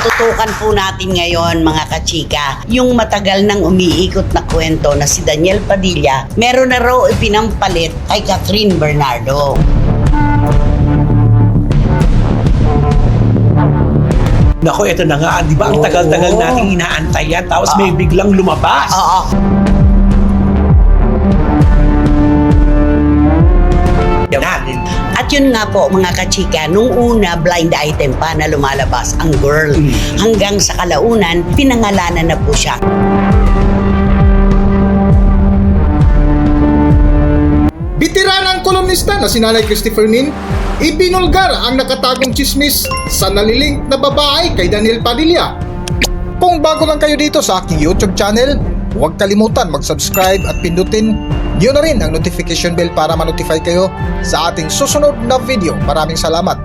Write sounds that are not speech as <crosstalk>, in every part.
tututukan po natin ngayon mga kachika, yung matagal nang umiikot na kwento na si Daniel Padilla, meron na raw ipinampalit kay Catherine Bernardo. Nako, eto na nga, di ba? Ang tagal-tagal nating inaantay yan, tapos may Oo. biglang lumabas. Oo. Yan natin. At yun nga po mga kachika, nung una blind item pa na lumalabas ang girl. Mm. Hanggang sa kalaunan, pinangalanan na po siya. Bitiranang kolumnista na si Nanay Christopher Min, ibinulgar ang nakatagong chismis sa nalilink na babae kay Daniel Padilla. Kung bago lang kayo dito sa aking YouTube channel, huwag kalimutan mag-subscribe at pindutin niyo na rin ang notification bell para ma-notify kayo sa ating susunod na video. Maraming salamat!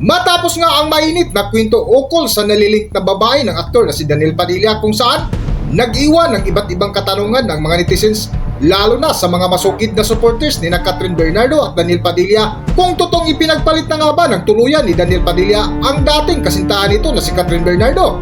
Matapos nga ang mainit na kwento ukol sa nalilink na babae ng aktor na si Daniel Padilla kung saan nag-iwan ng iba't ibang katanungan ng mga netizens lalo na sa mga masukid na supporters ni na Catherine Bernardo at Daniel Padilla kung totoong ipinagpalit na nga ba ng tuluyan ni Daniel Padilla ang dating kasintahan nito na si Catherine Bernardo.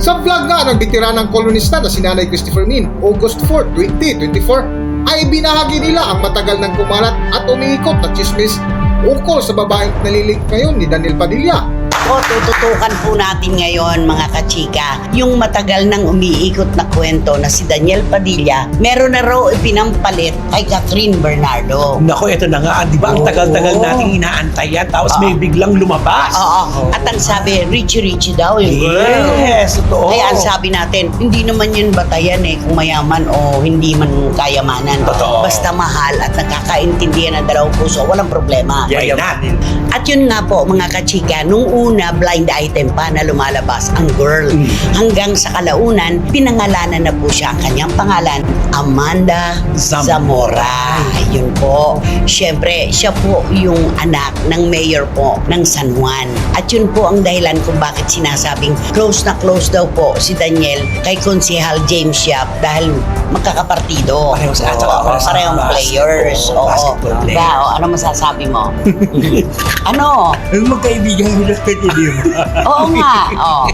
Sa vlog nga ng bitiranang kolonista na si Nanay Christopher Min, August 4, 2024, ay binahagi nila ang matagal ng kumalat at umiikot na chismis ukol sa babaeng nalilink ngayon ni Daniel Padilla. O tututukan po natin ngayon mga kachika, yung matagal nang umiikot na kwento na si Daniel Padilla, meron na raw ipinampalit kay Catherine Bernardo. Nako, eto na nga, di ba? Ang tagal-tagal nating inaantay yan, tapos Oo. may biglang lumabas. Oo. At ang sabi, richie-richie daw yung girl. Yes, totoo. Kaya ang sabi natin, hindi naman yun batayan eh kung mayaman o hindi man kayamanan. Totoo. Basta mahal at nagkakaintindihan ng dalawang puso, walang problema. Yan natin. At yun nga po mga kachika, nung una blind item pa na lumalabas ang girl. Mm. Hanggang sa kalaunan, pinangalanan na po siya ang kanyang pangalan, Amanda Zam- Zamora. Yun po. Siyempre, siya po yung anak ng mayor po ng San Juan. At yun po ang dahilan kung bakit sinasabing close na close daw po si Daniel kay Konsehal James Yap dahil magkakapartido. Pareho sa- at saka Oo, para sa parehong basketball. players. Oo. Basketball players. O, ano masasabi mo? <laughs> ano? Yung magkaibigan nila pwede di ba? Oo nga. Oh.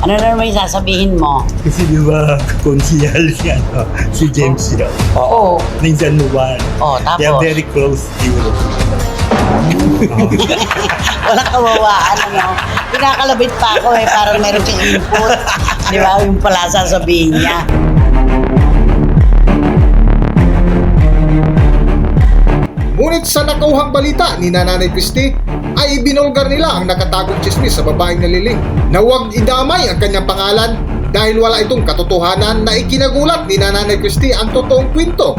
Ano na naman yung sasabihin mo? Kasi di ba, konsihal si, ano, si James yun. Oo. Ng San Juan. Oh, They are tapos, very close to you. <laughs> walang kawawaan, ano. Pinakalabit pa ako eh, parang meron kang input. Di ba? Yung pala sasabihin niya. Ngunit sa nakauhang balita ni Nanay Christie, ay ibinulgar nila ang nakatagong chismis sa babaeng nalilink na huwag idamay ang kanyang pangalan dahil wala itong katotohanan na ikinagulat ni Nanay Christie ang totoong kwento.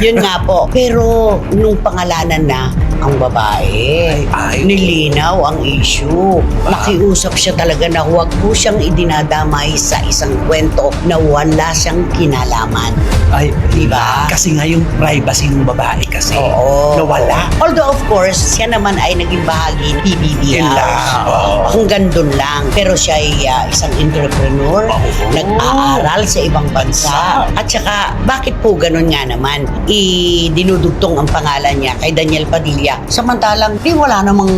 Yun nga po. Pero nung pangalanan na ang babae, Ay, ay. nilinaw ang issue. Nakiusap siya talaga na huwag po siyang idinadamay sa isang kwento na wala siyang kinalaman. Ay, Diba? Kasi nga yung privacy ng babae kasi Oo. nawala. Although of course, siya naman ay naging bahagi ng PBB House. oo. Hanggang doon lang. Pero siya ay ah, isang entrepreneur, Oo. nag-aaral sa ibang bansa. At saka, bakit po ganun nga naman? I-dinudugtong ang pangalan niya kay Daniel Padilla. Samantalang, di wala namang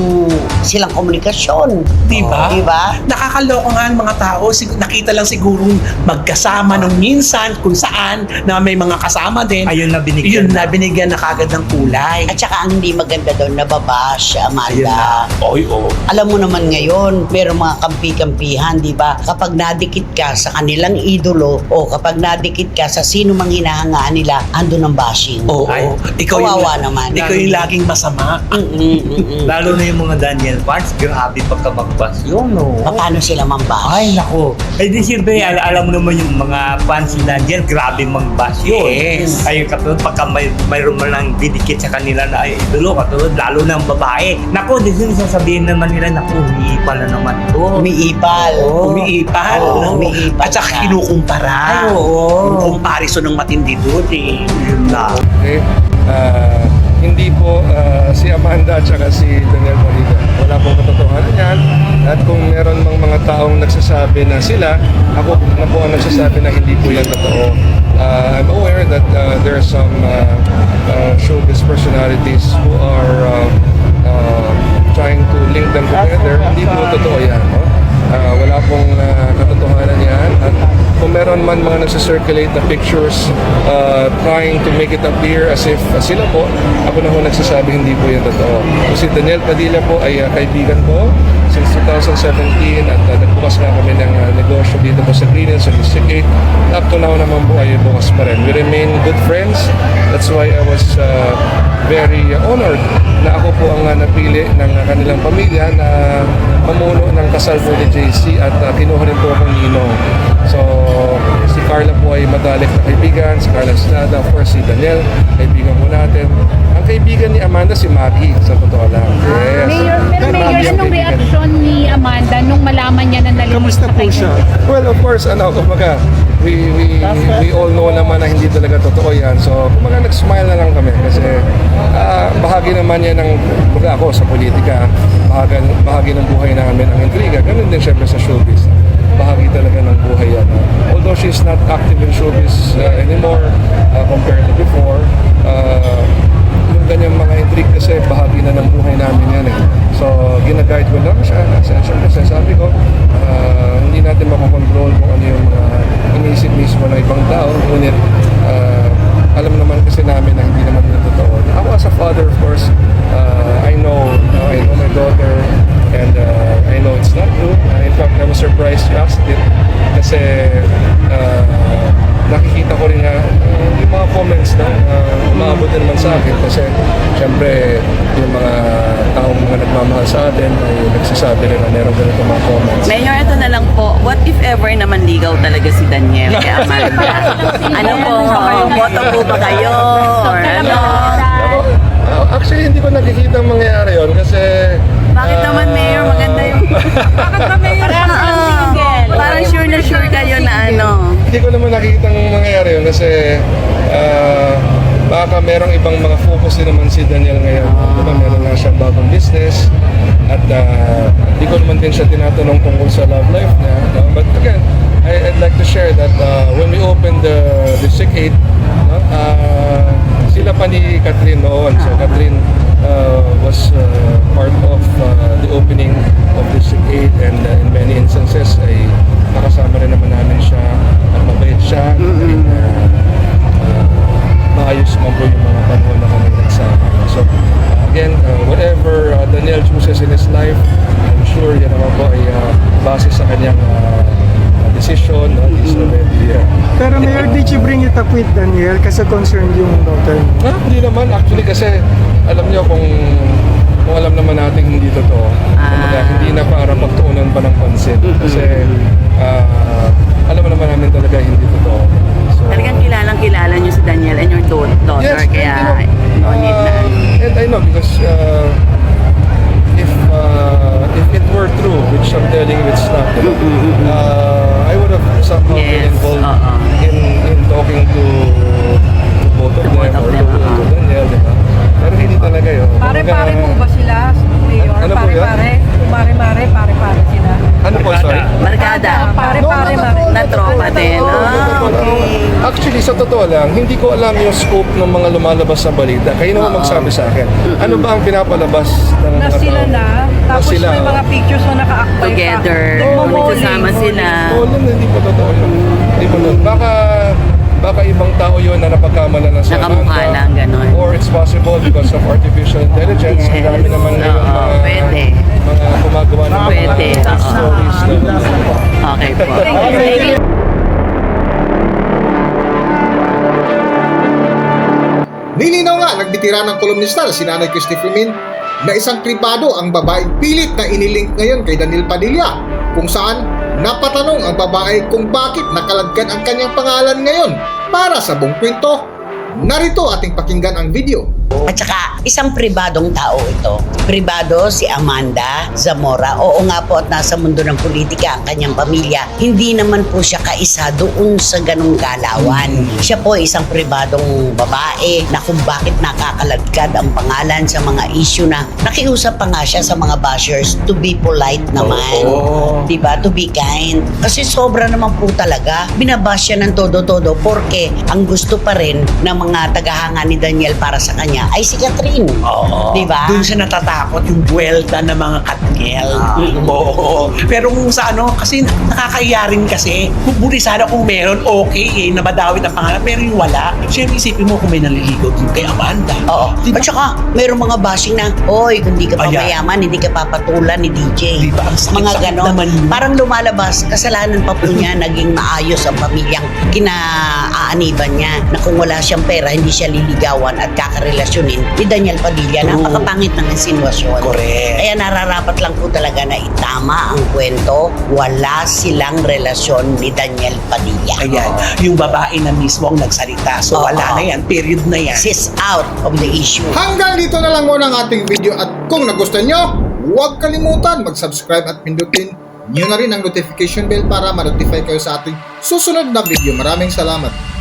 silang komunikasyon. Di ba? Di ba? Nakakaloka nga ang mga tao. Sig- nakita lang sigurong magkasama nung minsan kung saan na may mga kasama din. Ayun na binigyan. Yun na binigyan na kagad ng kulay. At saka ang hindi maganda doon, nababash, Ayun Amanda. Oy, oh. Alam mo naman ngayon, merong mga kampi-kampihan, di ba? Kapag nadikit ka sa kanilang idolo o kapag nadikit ka sa sino mang hinahangaan nila, andun ang bashing. Oo. Ay, ikaw kawawa yung, naman. Ikaw yung laging masama. Mm-mm, mm-mm. Lalo na yung mga Daniel fans, grabe pagkamagbas yun, no? Paano sila mambash? Ay, nako. Ay, di siyempre, al- alam mo naman yung mga fans ni Daniel, grabe mag-bash yun. Yes. Ay, katulad pagka may, mayroon man lang didikit sa kanila na ay idolo, katulad lalo na ang babae. Nako, di sila sasabihin naman nila, nako, umiipa na naman ito. Umiipal. Oo. Umiipal. Oo, umiipal At saka siya. kinukumpara. Ay, oo. Yung comparison ng matindi doon eh. Yun na. Okay? Ah, hindi po ah, si Amanda at saka si Daniel Molina. Wala pong katotohanan yan. At kung meron mang mga taong nagsasabi na sila, ako na po ang nagsasabi na hindi po yan totoo. Uh, I'm aware that uh, there are some uh, uh, showbiz personalities who are uh, uh, trying to link them together. Hindi po totoo yan. No? Uh, wala pong uh, katotohanan yan. At kung meron man mga nagsa-circulate na pictures uh, trying to make it appear as if uh, sila po, ako na ho nagsasabi hindi po yan totoo. So, si Daniel Padilla po ay uh, kaibigan ko since 2017 at uh, nagbukas nga kami ng uh, negosyo dito po sa Green Hills, sa District 8. Up to now naman po ay bukas pa rin. We remain good friends. That's why I was uh, very uh, honored na ako po ang uh, napili ng uh, kanilang pamilya na pamuno ng kasal po ni JC at uh, kinuha rin po akong ninong. So, Carla po ay madalik na kaibigan, si Carla Estrada, of course si Daniel, kaibigan po natin. Ang kaibigan ni Amanda si Maggie, sa totoo lang. Yes. Mayor, pero Mayor, Maggie ang anong kaibigan. reaksyon ni Amanda nung malaman niya na nalilig Kamusta sa po kanya? siya? Well, of course, ano, kumbaga, we, we, we all know naman na hindi talaga totoo yan. So, kumbaga, nag-smile na lang kami kasi ah, bahagi naman yan ng, kumbaga ako sa politika, bahagi, bahagi ng buhay namin ang intriga. Ganun din syempre sa showbiz. Bahagi talaga ng buhay yan. She's not active in showbiz uh, anymore uh, compared to before, uh, yung ganyang mga intrigue kasi bahagi na ng buhay namin yan eh. So, ginaguide ko lang siya. Kasi syempre, sabi ko, ah, hindi natin makokontrol kung ano yung mga iniisip mismo ng ibang tao. Ngunit, ah, alam naman kasi namin na hindi naman totoo. Ako as a father, of course, ah, I know, uh, I know my daughter, and uh, I know it's not true. Uh, in fact, I was surprised you asked it kasi ah, nakikita ko rin nga uh, yung mga comments na uh, umaabot din naman sa akin kasi syempre yung mga taong mga nagmamahal sa atin ay nagsasabi rin na meron ganito mga comments. Mayor, ito na lang po. What if ever naman ligaw talaga si Daniel kay <laughs> Amanda? ano po? Boto po ba kayo? Or ano? Uh, actually, hindi ko nakikita ang mangyayari yun kasi... Bakit uh, naman, Mayor? Maganda yung... Bakit ba, Mayor? Parang sure na sure kayo na ano. Hindi ko naman nakikita ang mangyayari yun kasi ah, baka merong ibang mga focus din naman si Daniel ngayon. Diba, meron na siyang bagong business at ah, hindi ko naman din siya tinatanong tungkol sa love life niya. no? But again, I, I'd like to share that uh, when we opened the, the Sick 8, no, ah, sila pa ni Catherine noon. So Catherine decision. No? He's already, uh, Pero Mayor, did you bring it up with Daniel kasi concerned yung daughter niya? Ah, hindi naman. Actually kasi, alam niyo kung kung alam naman natin hindi totoo, kumbaga, hindi na para pagtuunan pa ng pansin. Kasi, ah, alam naman namin talaga hindi totoo. So, Talagang kilalang kilala niyo si Daniel and your do- daughter. Pare-pare? Pare-pare, sila. Ano po, sorry? Barkada. Pare-pare, mare. Na tropa din. Ah, okay. Actually, sa totoo lang, hindi ko alam yung scope ng mga lumalabas sa balita. Kayo naman magsabi sa akin. Ano ba ang pinapalabas ng Na mga sila tao? na, tapos sila, may mga oh. pictures na naka-akbay Together. pa. Nagsasama sila. Oo, nun, hindi pa totoo yun. Hindi pa totoo. Baka, baka ibang tao yun na napagkamala ng sa Nakamukha lang, ganon. Or it's possible because of artificial intelligence. Ang dami naman ngayon Oo, mga, pwede. mga gumagawa ng Pwede, mga oo. stories. na- Okay po. Thank you. Nilinaw nga nagbitira ng kolumnista na si Nanay Christy Firmin na isang kribado ang babaeng pilit na inilink ngayon kay Daniel Padilla kung saan napatanong ang babae kung bakit nakalagkan ang kanyang pangalan ngayon para sa buong kwento. Narito ating pakinggan ang video. At saka, isang pribadong tao ito. Pribado si Amanda Zamora. Oo nga po at nasa mundo ng politika ang kanyang pamilya. Hindi naman po siya kaisa doon sa ganong galawan. Siya po isang pribadong babae na kung bakit nakakaladkad ang pangalan sa mga issue na nakiusap pa nga siya sa mga bashers to be polite naman. Oo. Diba? To be kind. Kasi sobra naman po talaga. Binabash siya ng todo-todo porque ang gusto pa rin ng mga tagahanga ni Daniel para sa kanya ay si Catherine. Oo. Diba? Doon siya natatakot yung buwelta ng mga katngel. Oo. Pero kung sa ano, kasi nakakaiya rin kasi. Kung buti sana kung meron, okay eh, na madawit ang pangalan. Pero yung wala, siyempre isipin mo kung may naliligaw din kay Amanda. Oo. Diba? At saka, mayroong mga bashing na, Oy, kung di ka pa Ayan. mayaman, hindi ka papatulan ni DJ. Diba? Ang mga ganon. naman yun. Parang lumalabas, kasalanan pa po niya, <laughs> naging maayos ang pamilyang kinaaaniban niya na kung wala siyang pera, hindi siya liligawan at kakarelasyonin ni Daniel Padilla. True. Napakapangit ng insinuasyon. Correct. Kaya nararapat lang po talaga na itama ang kwento, wala silang relasyon ni Daniel Padilla. Ayan, yung babae na mismo ang nagsalita. So Oo. wala na yan, period na yan. She's out of the issue. Hanggang dito na lang muna ang ating video at kung nagustuhan nyo, huwag kalimutan mag-subscribe at pindutin nyo na rin ang notification bell para ma-notify kayo sa ating susunod na video. Maraming salamat.